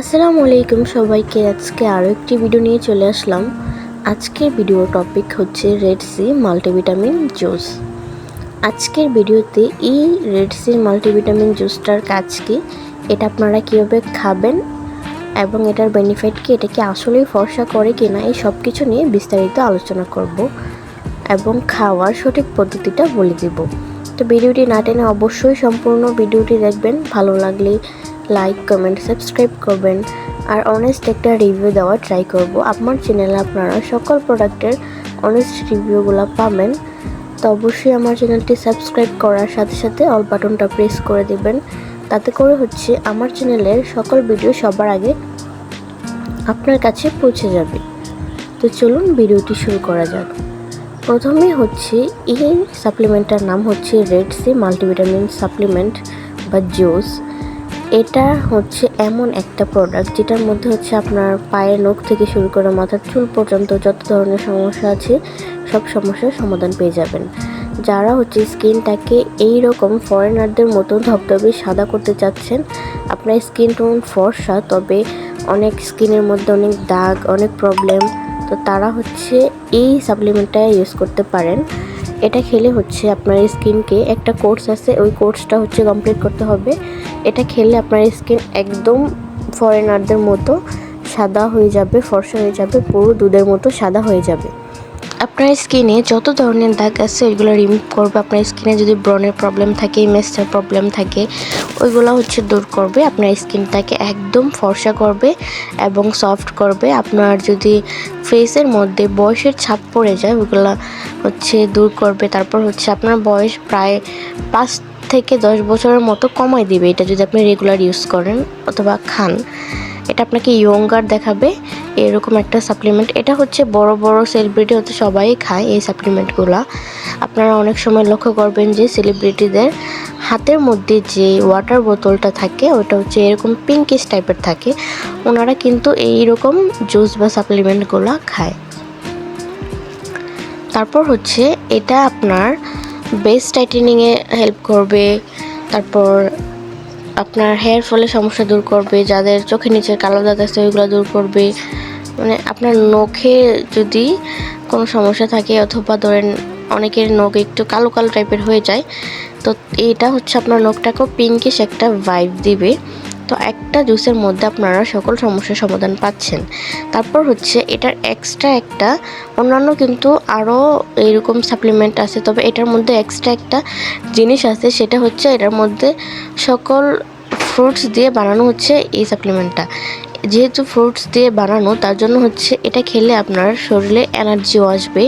আসসালামু আলাইকুম সবাইকে। আজকে আরও একটি ভিডিও নিয়ে চলে আসলাম। আজকের ভিডিও টপিক হচ্ছে রেড সি মাল্টিভিটামিন জুস আজকের ভিডিওতে এই রেড সি মাল্টিভিটামিন জুসটার কাজ কি, এটা আপনারা কীভাবে খাবেন এবং এটার বেনিফিট কি, এটা কি আসলেই ফর্সা করে কি না এই সব কিছু নিয়ে বিস্তারিত আলোচনা করব এবং খাওয়ার সঠিক পদ্ধতিটা বলে দিব। তো ভিডিওটি না টেনে অবশ্যই সম্পূর্ণ ভিডিওটি দেখবেন। ভালো লাগলে লাইক কমেন্ট সাবস্ক্রাইব করবেন। আর অনেস্ট একটা রিভিউ দেওয়ার ট্রাই করব। আমার চ্যানেলে আপনারা সকল প্রোডাক্টের অনেস্ট রিভিউগুলো পাবেন। তো অবশ্যই আমার চ্যানেলটি সাবস্ক্রাইব করার সাথে সাথে অল বাটনটা প্রেস করে দিবেন। তাতে করে হচ্ছে আমার চ্যানেলের সকল ভিডিও সবার আগে আপনার কাছে পৌঁছে যাবে। তো চলুন ভিডিওটি শুরু করা যাক। প্রথমে হচ্ছে এই সাপ্লিমেন্টটার নাম হচ্ছে রেড সি মাল্টিভিটামিন সাপ্লিমেন্ট বা জুস এটা হচ্ছে এমন একটা প্রোডাক্ট যেটার মধ্যে হচ্ছে আপনার পায়ের নখ থেকে শুরু করে মাথার চুল পর্যন্ত যত ধরনের সমস্যা আছে, সব সমস্যার সমাধান পেয়ে যাবেন। যারা হচ্ছে স্কিনটাকে এই রকম ফরেনারদের মতো ধবধবে, সাদা করতে চাচ্ছেন, আপনার স্কিন টোন ফর্সা, তবে অনেক স্কিনের মধ্যে অনেক দাগ, অনেক প্রবলেম তো তারা হচ্ছে এই সাপ্লিমেন্টটা ইউজ করতে পারেন। এটা খেলে হচ্ছে আপনার স্কিনকে একটা কোর্স আছে, ওই কোর্সটা হচ্ছে কমপ্লিট করতে হবে। এটা খেলে আপনার স্কিন একদম ফরেনারদের মতো সাদা হয়ে যাবে, ফর্সা হয়ে যাবে, পুরো দুধের মতো সাদা হয়ে যাবে। আপনার স্কিনে যত ধরনের দাগ আছে ওইগুলো রিমুভ করবে। আপনার স্কিনে যদি ব্রনের প্রবলেম থাকে, মেস্টার প্রবলেম থাকে, ওইগুলো হচ্ছে দূর করবে। আপনার স্কিনটাকে একদম ফর্সা করবে এবং সফট করবে। আপনার যদি ফেসের মধ্যে বয়সের ছাপ পড়ে যায়, ওইগুলো হচ্ছে দূর করবে। তারপর হচ্ছে আপনার বয়স প্রায় পাঁচ থেকে দশ বছরের মতো কমায় দিবে। এটা যদি আপনি রেগুলার ইউজ করেন অথবা খান, এটা আপনাকে ইয়ঙ্গার দেখাবে। এরকম একটা সাপ্লিমেন্ট এটা হচ্ছে বড় বড় সেলিব্রিটি হতে সবাই খায় এই সাপ্লিমেন্টগুলো আপনারা অনেক সময় লক্ষ্য করবেন যে সেলিব্রিটিদের হাতের মধ্যে যে ওয়াটার বোতলটা থাকে, ওটা হচ্ছে এরকম পিঙ্কিশ টাইপের থাকে। ওনারা কিন্তু এই রকম জুস বা সাপ্লিমেন্টগুলো খায়। তারপর হচ্ছে এটা আপনার বেস টাইটেনিংয়ে হেল্প করবে, তারপর আপনার হেয়ার ফলে সমস্যা দূর করবে, যাদের চোখের নিচের কালো দাগ আছে ওইগুলো দূর করবে। মানে আপনার নখে যদি কোনো সমস্যা থাকে অথবা ধরেন অনেকের নখ একটু কালো কালো টাইপের হয়ে যায়, তো এটা হচ্ছে আপনার নখটাকেও পিঙ্কিশ একটা ভাইব দিবে। তো একটা জুসের মধ্যে আপনারা সকল সমস্যার সমাধান পাচ্ছেন। তারপর হচ্ছে এটার এক্সট্রা একটা, অন্যান্য কিন্তু আরও এরকম সাপ্লিমেন্ট আছে, তবে এটার মধ্যে এক্সট্রা একটা জিনিস আছে, সেটা হচ্ছে এটার মধ্যে সকল ফ্রুটস দিয়ে বানানো হচ্ছে এই সাপ্লিমেন্টটা যেহেতু ফ্রুটস দিয়ে বানানো, তার জন্য হচ্ছে এটা খেলে আপনার শরীরে এনার্জিও আসবে।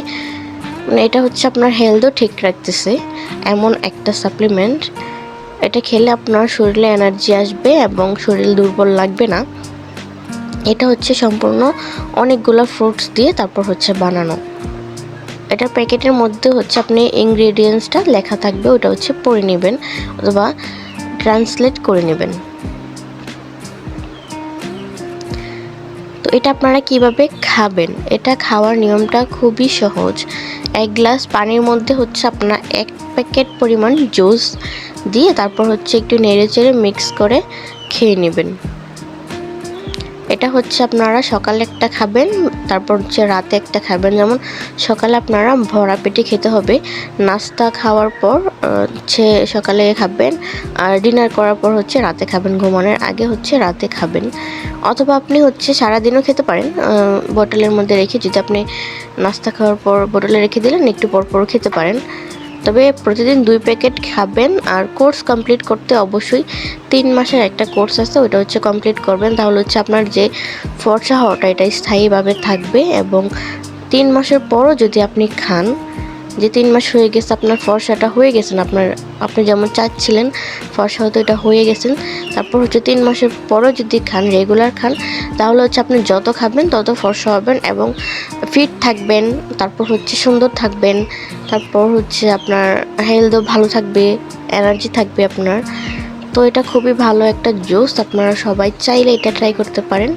মানে এটা হচ্ছে আপনার হেলথও ঠিক রাখতেছে, এমন একটা সাপ্লিমেন্ট এটা খেলে আপনার শরীরে এনার্জি আসবে এবং শরীর দুর্বল লাগবে না। এটা হচ্ছে সম্পূর্ণ অনেকগুলো ফ্রুটস দিয়ে তারপর হচ্ছে বানানো। এটা প্যাকেটের মধ্যে হচ্ছে আপনি ইনগ্রেডিয়েন্টসটা লেখা থাকবে, ওটা হচ্ছে পড়ে নেবেন অথবা ট্রান্সলেট করে নেবেন। তো এটা আপনারা কীভাবে খাবেন? এটা খাওয়ার নিয়মটা খুবই সহজ। এক গ্লাস পানির মধ্যে হচ্ছে আপনার এক প্যাকেট পরিমাণ জুস দিয়ে তারপর হচ্ছে একটু নেড়ে চেড়ে মিক্স করে খেয়ে নেবেন। এটা হচ্ছে আপনারা সকালে একটা খাবেন, তারপর হচ্ছে রাতে একটা খাবেন। যেমন সকালে আপনারা ভরা পেটে খেতে হবে, নাস্তা খাওয়ার পর হচ্ছে সকালে খাবেন, আর ডিনার করার পর হচ্ছে রাতে খাবেন। ঘুমানোর আগে হচ্ছে রাতে খাবেন। অথবা আপনি হচ্ছে সারাদিনও খেতে পারেন বোতলের মধ্যে রেখে যদি আপনি নাস্তা খাওয়ার পর বোতলে রেখে দিলেন, একটু পর পর খেতে পারেন। তবে প্রতিদিন দুই প্যাকেট খাবেন আর কোর্স কমপ্লিট করতে অবশ্যই তিন মাসের একটা কোর্স আছে ওটা হচ্ছে কমপ্লিট করবেন। তাহলে হচ্ছে আপনার যে ফর্সা হওয়াটা, এটা স্থায়ীভাবে থাকবে এবং তিন মাসের পরও যদি আপনি খান, যে তিন মাস হয়ে গেছে আপনার ফর্সাটা হয়ে গেছেন আপনার, আপনি যেমন চাচ্ছিলেন ফর্সা হয়তো এটা হয়ে গেছেন তারপর হচ্ছে তিন মাসের পরও যদি খান, রেগুলার খান, তাহলে হচ্ছে আপনি যত খাবেন তত ফর্সা হবেন এবং ফিট থাকবেন, তারপর হচ্ছে সুন্দর থাকবেন, তারপর হচ্ছে আপনার হেলথও ভালো থাকবে এনার্জি থাকবে আপনার। তো এটা খুবই ভালো একটা জুস আপনারা সবাই চাইলে এটা ট্রাই করতে পারেন।